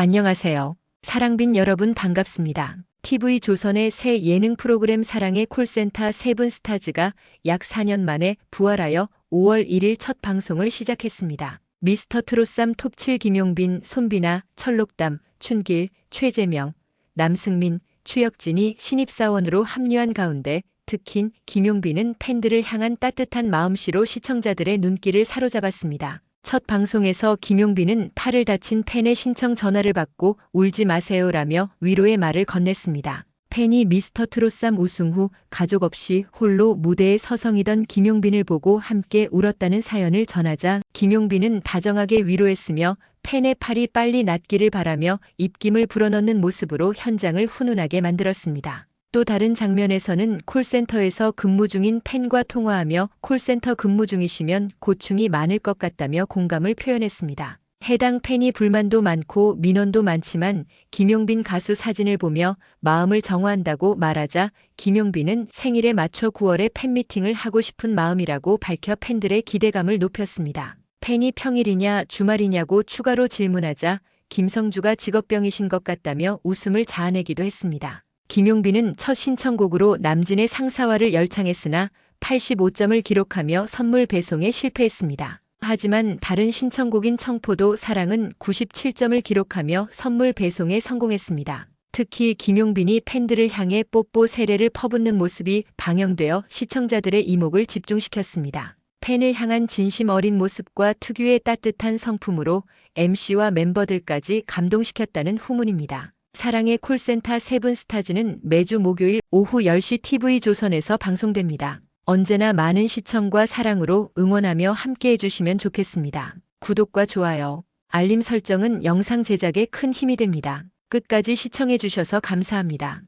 안녕하세요. 사랑빈 여러분 반갑습니다. TV 조선의 새 예능 프로그램 사랑의 콜센터 세븐 스타즈가 약 4년 만에 부활하여 5월 1일 첫 방송을 시작했습니다. 미스터 트롯삼 톱7 김용빈, 손비나, 철록담, 춘길, 최재명, 남승민, 추혁진이 신입사원으로 합류한 가운데 특히 김용빈은 팬들을 향한 따뜻한 마음씨로 시청자들의 눈길을 사로잡았습니다. 첫 방송에서 김용빈은 팔을 다친 팬의 신청 전화를 받고 울지 마세요라며 위로의 말을 건넸습니다. 팬이 미스터 트롯삼 우승 후 가족 없이 홀로 무대에 서성이던 김용빈을 보고 함께 울었다는 사연을 전하자 김용빈은 다정하게 위로했으며 팬의 팔이 빨리 낫기를 바라며 입김을 불어넣는 모습으로 현장을 훈훈하게 만들었습니다. 또 다른 장면에서는 콜센터에서 근무 중인 팬과 통화하며 콜센터 근무 중이시면 고충이 많을 것 같다며 공감을 표현했습니다. 해당 팬이 불만도 많고 민원도 많지만 김용빈 가수 사진을 보며 마음을 정화한다고 말하자 김용빈은 생일에 맞춰 9월에 팬미팅을 하고 싶은 마음이라고 밝혀 팬들의 기대감을 높였습니다. 팬이 평일이냐 주말이냐고 추가로 질문하자 김성주가 직업병이신 것 같다며 웃음을 자아내기도 했습니다. 김용빈은 첫 신청곡으로 남진의 상사화를 열창했으나 85점을 기록하며 선물 배송에 실패했습니다. 하지만 다른 신청곡인 청포도 사랑은 97점을 기록하며 선물 배송에 성공했습니다. 특히 김용빈이 팬들을 향해 뽀뽀 세례를 퍼붓는 모습이 방영되어 시청자들의 이목을 집중시켰습니다. 팬을 향한 진심 어린 모습과 특유의 따뜻한 성품으로 MC와 멤버들까지 감동시켰다는 후문입니다. 사랑의 콜센터 세븐 스타즈는 매주 목요일 오후 10시 TV 조선에서 방송됩니다. 언제나 많은 시청과 사랑으로 응원하며 함께 해 주시면 좋겠습니다. 구독과 좋아요, 알림 설정은 영상 제작에 큰 힘이 됩니다. 끝까지 시청해 주셔서 감사합니다.